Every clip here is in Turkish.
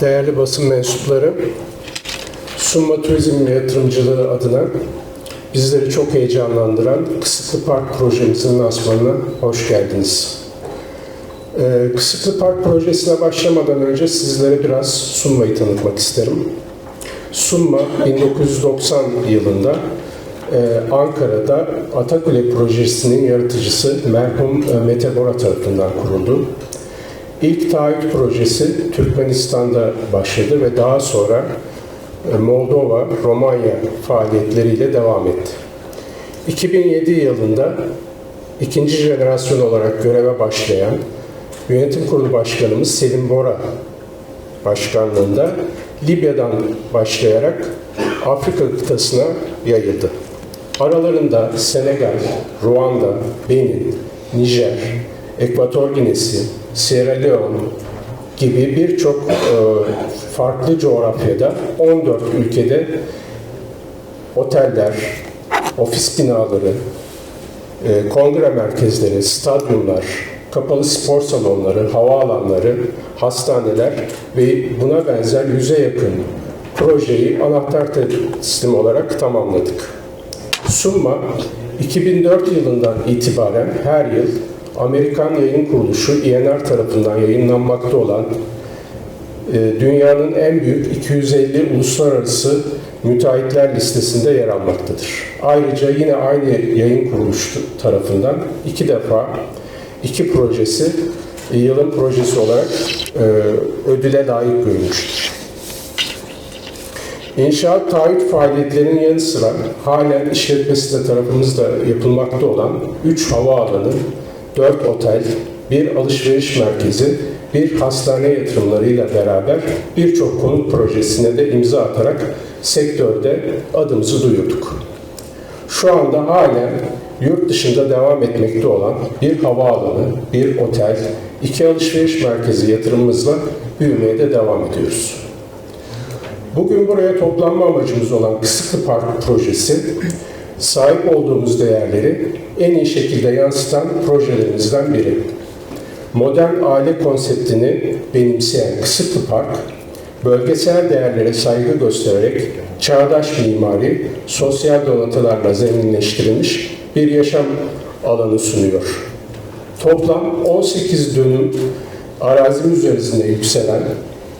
değerli basın mensupları, Summa Turizm Yatırımcılığı adına bizleri çok heyecanlandıran Kısıklı Park projemizin lansmanına hoş geldiniz. Ee, Kısıklı Park projesine başlamadan önce sizlere biraz Summa'yı tanıtmak isterim. Summa 1990 yılında e, Ankara'da Atakule projesinin yaratıcısı merhum e, Mete Bora tarafından kuruldu. İlk taahhüt projesi Türkmenistan'da başladı ve daha sonra e, Moldova, Romanya faaliyetleriyle devam etti. 2007 yılında ikinci jenerasyon olarak göreve başlayan Yönetim Kurulu Başkanımız Selim Bora başkanlığında Libya'dan başlayarak Afrika kıtasına yayıldı. Aralarında Senegal, Ruanda, Benin, Nijer, Ekvator Ginesi, Sierra Leone gibi birçok e, farklı coğrafyada 14 ülkede oteller, ofis binaları, e, kongre merkezleri, stadyumlar, kapalı spor salonları, havaalanları, hastaneler ve buna benzer yüze yakın projeyi anahtar teslim olarak tamamladık. Summa 2004 yılından itibaren her yıl Amerikan Yayın Kuruluşu INR tarafından yayınlanmakta olan e, dünyanın en büyük 250 uluslararası müteahhitler listesinde yer almaktadır. Ayrıca yine aynı yayın kuruluşu tarafından iki defa iki projesi e, yılın projesi olarak e, ödüle layık görülmüştür. İnşaat taahhüt faaliyetlerinin yanı sıra halen işletmesi de tarafımızda yapılmakta olan 3 havaalanı, 4 otel, bir alışveriş merkezi, bir hastane yatırımlarıyla beraber birçok konut projesine de imza atarak sektörde adımızı duyurduk. Şu anda halen yurt dışında devam etmekte olan bir havaalanı, bir otel, iki alışveriş merkezi yatırımımızla büyümeye de devam ediyoruz. Bugün buraya toplanma amacımız olan Kısıklı Park projesi, sahip olduğumuz değerleri en iyi şekilde yansıtan projelerimizden biri. Modern aile konseptini benimseyen Kısıklı Park, bölgesel değerlere saygı göstererek çağdaş mimari, sosyal donatılarla zenginleştirilmiş bir yaşam alanı sunuyor. Toplam 18 dönüm arazimiz üzerinde yükselen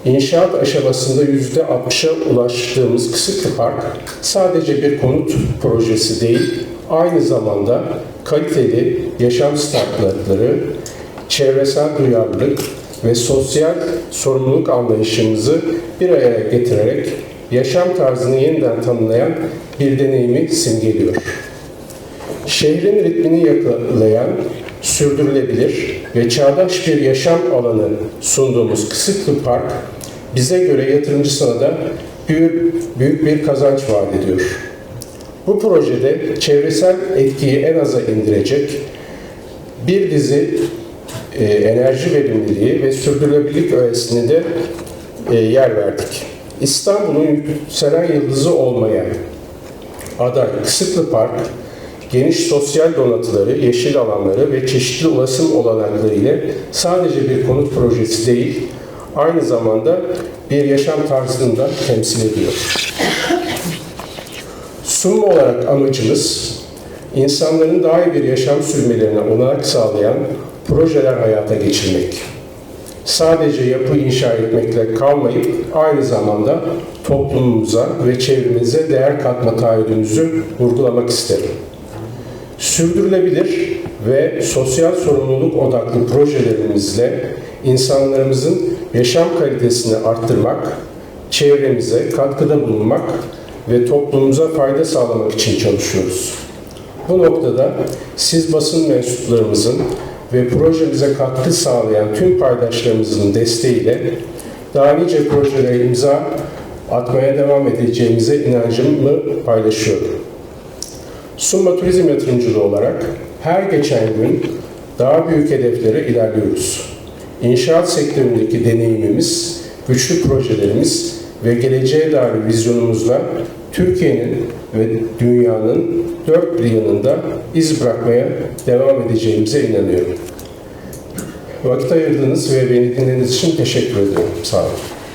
İnşaat aşamasında yüzde 60'a ulaştığımız Kısıklı Park sadece bir konut projesi değil, aynı zamanda kaliteli yaşam standartları, çevresel duyarlılık ve sosyal sorumluluk anlayışımızı bir araya getirerek yaşam tarzını yeniden tanımlayan bir deneyimi simgeliyor. Şehrin ritmini yakalayan, sürdürülebilir ve çağdaş bir yaşam alanı sunduğumuz Kısıklı Park, bize göre yatırımcısına da büyük, büyük bir kazanç vaat ediyor. Bu projede çevresel etkiyi en aza indirecek bir dizi e, enerji verimliliği ve sürdürülebilirlik öğesine de e, yer verdik. İstanbul'un yükselen yıldızı olmaya aday Kısıklı Park, geniş sosyal donatıları, yeşil alanları ve çeşitli ulaşım olanakları ile sadece bir konut projesi değil, aynı zamanda bir yaşam tarzını da temsil ediyor. Sunum olarak amacımız, insanların daha iyi bir yaşam sürmelerine olanak sağlayan projeler hayata geçirmek. Sadece yapı inşa etmekle kalmayıp aynı zamanda toplumumuza ve çevremize değer katma taahhüdümüzü vurgulamak isterim. Sürdürülebilir ve sosyal sorumluluk odaklı projelerimizle insanlarımızın yaşam kalitesini arttırmak, çevremize katkıda bulunmak ve toplumumuza fayda sağlamak için çalışıyoruz. Bu noktada siz basın mensuplarımızın ve projemize katkı sağlayan tüm paydaşlarımızın desteğiyle daha nice projelere imza atmaya devam edeceğimize inancımı paylaşıyorum. Summa Turizm Yatırımcılığı olarak her geçen gün daha büyük hedeflere ilerliyoruz. İnşaat sektöründeki deneyimimiz, güçlü projelerimiz ve geleceğe dair vizyonumuzla Türkiye'nin ve dünyanın dört bir yanında iz bırakmaya devam edeceğimize inanıyorum. Vakit ayırdığınız ve beni dinlediğiniz için teşekkür ediyorum. Sağ olun.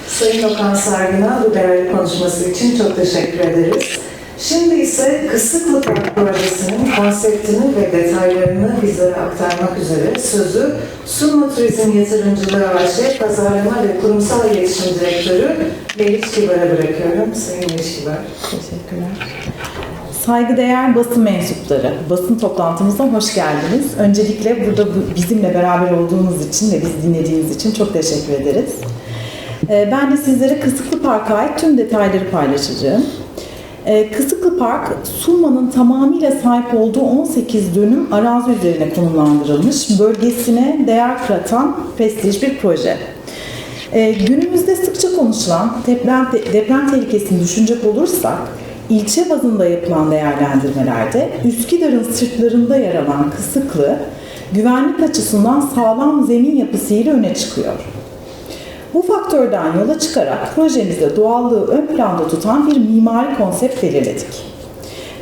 Sayın Okan Sargın'a bu değerli konuşması için çok teşekkür ederiz. Şimdi ise Kısıklı Park Projesi'nin konseptini ve detaylarını bizlere aktarmak üzere sözü Sunma Turizm Yatırımcılığı AŞ Pazarlama ve Kurumsal İletişim Direktörü Meriç Kibar'a bırakıyorum. Sayın Meriç Kibar. Teşekkürler. Saygıdeğer basın mensupları, basın toplantımıza hoş geldiniz. Öncelikle burada bu- bizimle beraber olduğunuz için ve biz dinlediğiniz için çok teşekkür ederiz. Ee, Ben de sizlere Kısıklı Park'a ait tüm detayları paylaşacağım. Ee, Kısıklı Park, Sulma'nın tamamıyla sahip olduğu 18 dönüm arazi üzerine konumlandırılmış, bölgesine değer katan prestij bir proje. Ee, günümüzde sıkça konuşulan deprem, deprem tehlikesini düşünecek olursak, ilçe bazında yapılan değerlendirmelerde Üsküdar'ın sırtlarında yer alan Kısıklı, güvenlik açısından sağlam zemin yapısıyla öne çıkıyor. Bu faktörden yola çıkarak projemizde doğallığı ön planda tutan bir mimari konsept belirledik.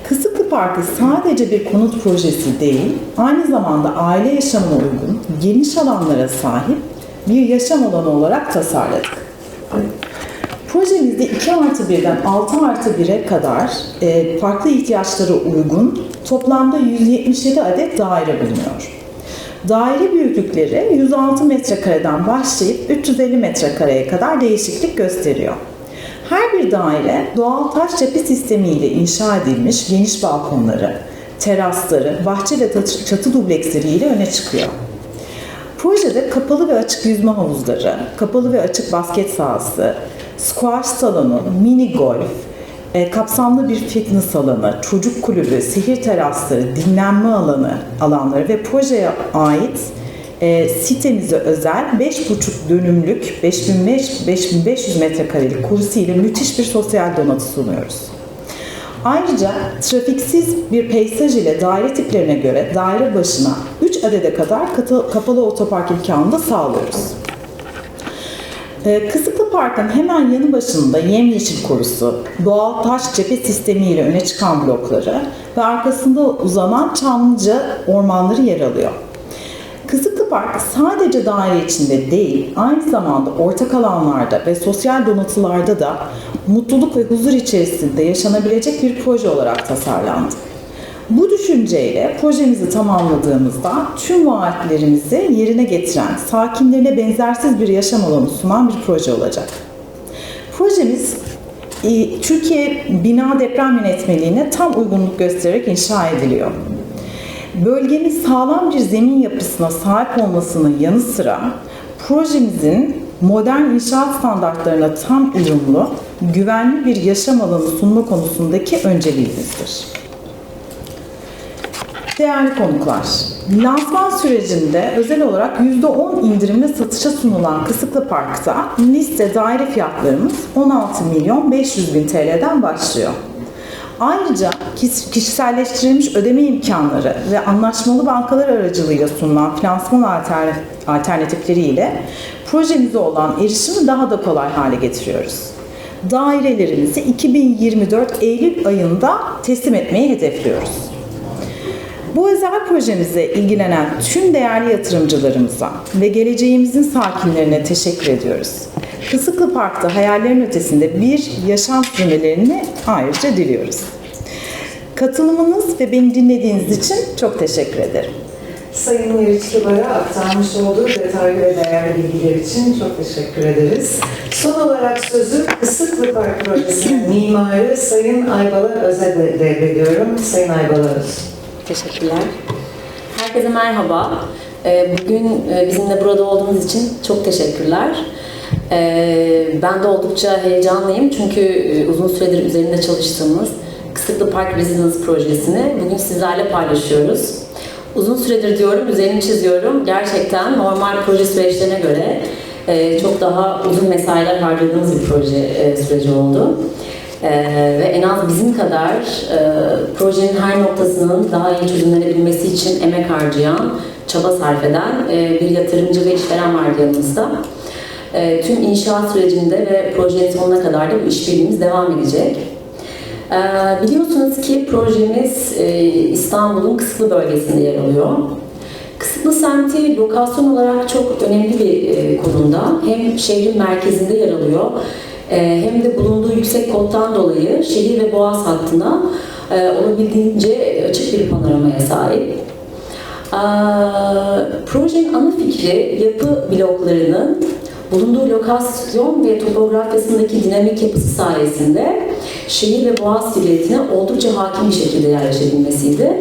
Kısıklı Parkı sadece bir konut projesi değil, aynı zamanda aile yaşamına uygun, geniş alanlara sahip bir yaşam alanı olarak tasarladık. Projemizde 2 artı 1'den 6 artı 1'e kadar e, farklı ihtiyaçlara uygun toplamda 177 adet daire bulunuyor. Daire büyüklükleri 106 metrekareden başlayıp 350 metrekareye kadar değişiklik gösteriyor. Her bir daire doğal taş cephe sistemiyle inşa edilmiş geniş balkonları, terasları, bahçe ve çatı dubleksleriyle öne çıkıyor. Projede kapalı ve açık yüzme havuzları, kapalı ve açık basket sahası, squash salonu, mini golf, e, kapsamlı bir fitness alanı, çocuk kulübü, sihir terasları, dinlenme alanı alanları ve projeye ait e, sitemize özel 5,5 dönümlük 5500 5500 metrekarelik kursiyle müthiş bir sosyal donatı sunuyoruz. Ayrıca trafiksiz bir peyzaj ile daire tiplerine göre daire başına 3 adede kadar kapalı otopark imkanı da sağlıyoruz. Ee, Kısıklı Park'ın hemen yanı başında yemyeşil korusu, doğal taş cephe sistemiyle öne çıkan blokları ve arkasında uzanan Çamlıca ormanları yer alıyor. Kısıklı Park sadece daire içinde değil, aynı zamanda ortak alanlarda ve sosyal donatılarda da mutluluk ve huzur içerisinde yaşanabilecek bir proje olarak tasarlandı. Bu düşünceyle projemizi tamamladığımızda tüm vaatlerimizi yerine getiren, sakinlerine benzersiz bir yaşam alanı sunan bir proje olacak. Projemiz e, Türkiye Bina Deprem Yönetmeliğine tam uygunluk göstererek inşa ediliyor. Bölgemiz sağlam bir zemin yapısına sahip olmasının yanı sıra projemizin modern inşaat standartlarına tam uyumlu, güvenli bir yaşam alanı sunma konusundaki önceliğimizdir. Değerli konuklar, lansman sürecinde özel olarak %10 indirimle satışa sunulan Kısıklı Park'ta liste daire fiyatlarımız 16 milyon 500 bin TL'den başlıyor. Ayrıca kişiselleştirilmiş ödeme imkanları ve anlaşmalı bankalar aracılığıyla sunulan finansman alter- alternatifleriyle projemize olan erişimi daha da kolay hale getiriyoruz. Dairelerimizi 2024 Eylül ayında teslim etmeyi hedefliyoruz. Bu özel projemize ilgilenen tüm değerli yatırımcılarımıza ve geleceğimizin sakinlerine teşekkür ediyoruz. Kısıklı Park'ta hayallerin ötesinde bir yaşam sürmelerini ayrıca diliyoruz. Katılımınız ve beni dinlediğiniz için çok teşekkür ederim. Sayın Meriç aktarmış olduğu detaylı ve değerli bilgiler için çok teşekkür ederiz. Son olarak sözü Kısıklı Park Projesi'nin mimarı Sayın Aybala Öz'e de devrediyorum. Sayın Aybala Öz. Teşekkürler. Herkese merhaba. Ee, Bugün e, bizimle burada olduğunuz için çok teşekkürler. Ee, Ben de oldukça heyecanlıyım çünkü e, uzun süredir üzerinde çalıştığımız Kısıklı Park Residence projesini bugün sizlerle paylaşıyoruz. Uzun süredir diyorum, üzerini çiziyorum. Gerçekten normal proje süreçlerine göre e, çok daha uzun mesailer harcadığımız bir proje süreci oldu. Ee, ve en az bizim kadar e, projenin her noktasının daha iyi çözümlenebilmesi için emek harcayan, çaba sarf eden e, bir yatırımcı ve işveren vardı yanımızda. E, tüm inşaat sürecinde ve projenin sonuna kadar da bu işbirliğimiz devam edecek. E, biliyorsunuz ki projemiz e, İstanbul'un kısıtlı bölgesinde yer alıyor. Kısıtlı semti lokasyon olarak çok önemli bir e, konumda. Hem şehrin merkezinde yer alıyor e, hem de bulunduğu yüksek kottan dolayı şehir ve boğaz hattına e, olabildiğince açık bir panoramaya sahip. Projenin ana fikri yapı bloklarının bulunduğu lokasyon ve topografyasındaki dinamik yapısı sayesinde şehir ve boğaz silüetine oldukça hakim bir şekilde yerleşebilmesiydi.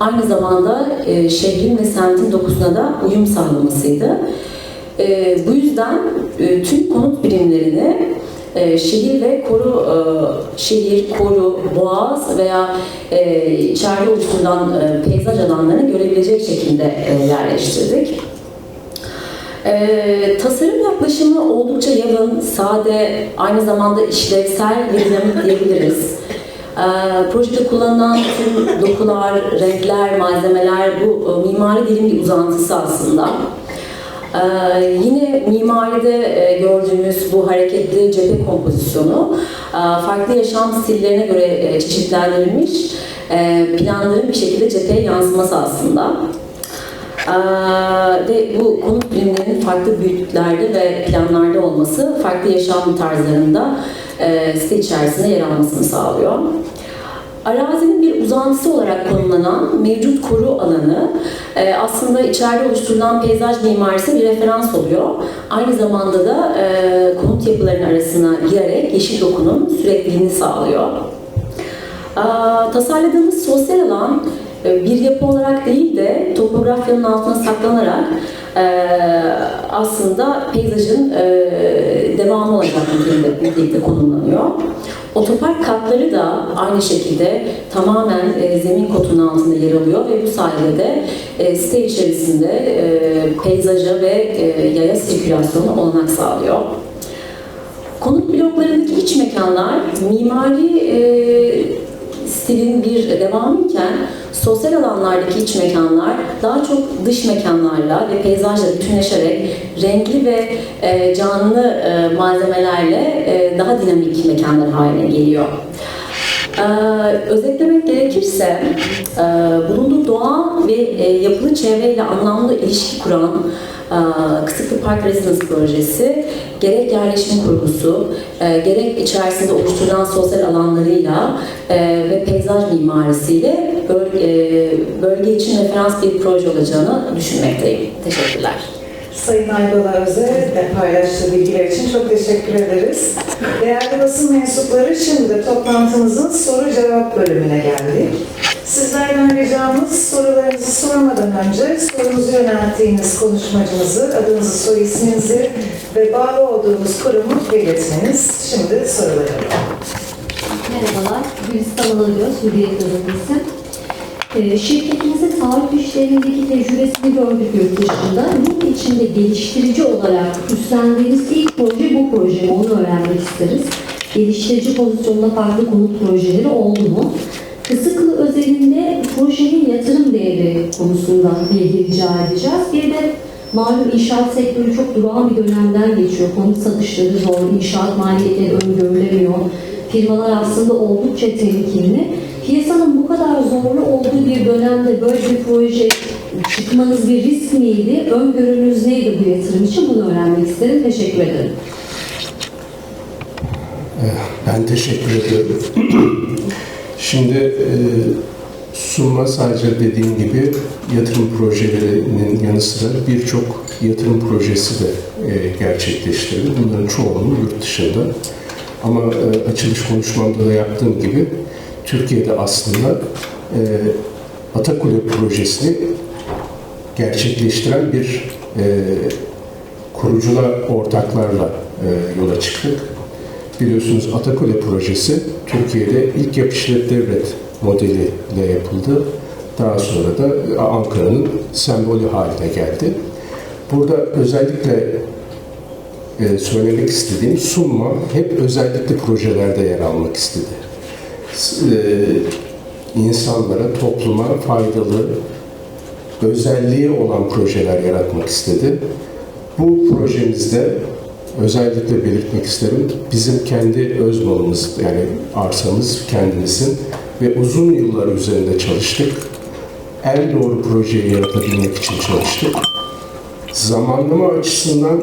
Aynı zamanda e, şehrin ve semtin dokusuna da uyum sağlamasıydı. E, bu yüzden e, tüm konut birimlerini e, şehir ve koru e, şehir, koru, boğaz veya e, içeride oluşturulan e, peyzaj alanlarını görebilecek şekilde yerleştirdik. E, tasarım yaklaşımı oldukça yalın, sade, aynı zamanda işlevsel ve dinamik diyebiliriz. E, projede kullanılan tüm dokular, renkler, malzemeler bu e, mimari dilin bir uzantısı aslında. Ee, yine mimaride e, gördüğümüz bu hareketli cephe kompozisyonu e, farklı yaşam stillerine göre e, çeşitlendirilmiş e, planların bir şekilde cepheye yansıması aslında. Ee, ve bu konut birimlerinin farklı büyüklüklerde ve planlarda olması farklı yaşam tarzlarında e, site içerisinde yer almasını sağlıyor. Arazinin bir uzantısı olarak konumlanan mevcut koru alanı e, aslında içeride oluşturulan peyzaj mimarisine bir referans oluyor. Aynı zamanda da e, konut yapılarının arasına girerek yeşil dokunun sürekliliğini sağlıyor. Tasarladığımız sosyal alan e, bir yapı olarak değil de topografyanın altına saklanarak aslında peyzajın e, devamı olacak nitelikte, nitelikte konumlanıyor. Otopark katları da aynı şekilde tamamen e, zemin kotunun altında yer alıyor ve bu sayede de e, site içerisinde e, peyzaja ve e, yaya sirkülasyonu olanak sağlıyor. Konut bloklarındaki iç mekanlar mimari e, stilin bir devamı iken sosyal alanlardaki iç mekanlar daha çok dış mekanlarla ve peyzajla bütünleşerek renkli ve e, canlı e, malzemelerle e, daha dinamik mekanlar haline geliyor. Özetlemek gerekirse bulunduğu doğa ve yapılı çevreyle anlamlı ilişki kuran Kısıklı Park Residence projesi gerek yerleşim kurgusu, e, gerek içerisinde oluşturulan sosyal alanlarıyla e, ve peyzaj mimarisiyle e, bölge için referans bir proje olacağını düşünmekteyim. Teşekkürler. Sayın Aybala Öze de paylaştığı bilgiler için çok teşekkür ederiz. Değerli basın mensupları şimdi toplantımızın soru cevap bölümüne geldik. Sizlerden ricamız sorularınızı sormadan önce sorunuzu yönelttiğiniz konuşmacımızı, adınızı, soy isminizi ve bağlı olduğunuz kurumu belirtmeniz. Şimdi sorulara. Merhabalar, Gülistan Alıgöz, Hürriyet Gazetesi. Ee, şirketimizin işlerindeki tecrübesini gördük yurt dışında. Yurt içinde geliştirici olarak üstlendiğiniz ilk proje bu proje mi? Onu öğrenmek isteriz. Geliştirici pozisyonda farklı konut projeleri oldu mu? Kısıklı özelinde projenin yatırım değeri konusunda bilgi rica edeceğiz. Bir de malum inşaat sektörü çok durağan bir dönemden geçiyor. Konut satışları zor, inşaat maliyetleri öngörülemiyor. Firmalar aslında oldukça temkinli. Piyasanın bu kadar zorlu olduğu bir dönemde böyle bir proje çıkmanız bir risk miydi? Öngörünüz neydi bu yatırım için? Bunu öğrenmek isterim. Teşekkür ederim. Ben teşekkür ediyorum. Şimdi e, sunma sadece dediğim gibi yatırım projelerinin yanı sıra birçok yatırım projesi de e, gerçekleştirdi. Bunların çoğunun yurt dışında. Ama e, açılış konuşmamda da yaptığım gibi Türkiye'de aslında e, Atakule projesini gerçekleştiren bir e, kurucular ortaklarla e, yola çıktık. Biliyorsunuz Atakule projesi Türkiye'de ilk yap işlet devlet modeliyle yapıldı. Daha sonra da Ankara'nın sembolü haline geldi. Burada özellikle e, söylemek istediğim sunma hep özellikle projelerde yer almak istedi. E, insanlara, topluma faydalı, özelliği olan projeler yaratmak istedi. Bu projemizde özellikle belirtmek isterim. Bizim kendi öz malımız yani arsamız kendimizin ve uzun yıllar üzerinde çalıştık. en doğru projeyi yaratabilmek için çalıştık. Zamanlama açısından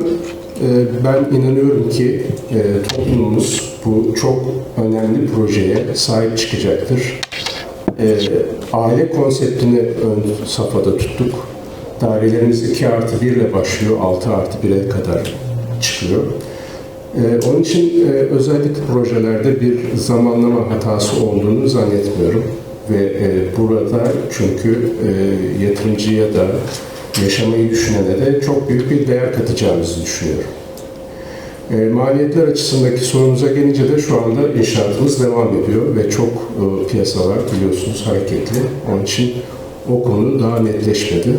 e, ben inanıyorum ki e, toplumumuz bu çok önemli projeye sahip çıkacaktır. E, aile konseptini ön safhada tuttuk. Dairelerimiz 2 artı 1 ile başlıyor, 6 artı 1'e kadar çıkıyor. E, onun için e, özellikle projelerde bir zamanlama hatası olduğunu zannetmiyorum. Ve e, burada çünkü e, yatırımcıya da yaşamayı düşünene de çok büyük bir değer katacağımızı düşünüyorum. E, maliyetler açısındaki sorunuza gelince de şu anda inşaatımız devam ediyor ve çok e, piyasalar biliyorsunuz hareketli. Onun için o konu daha netleşmedi.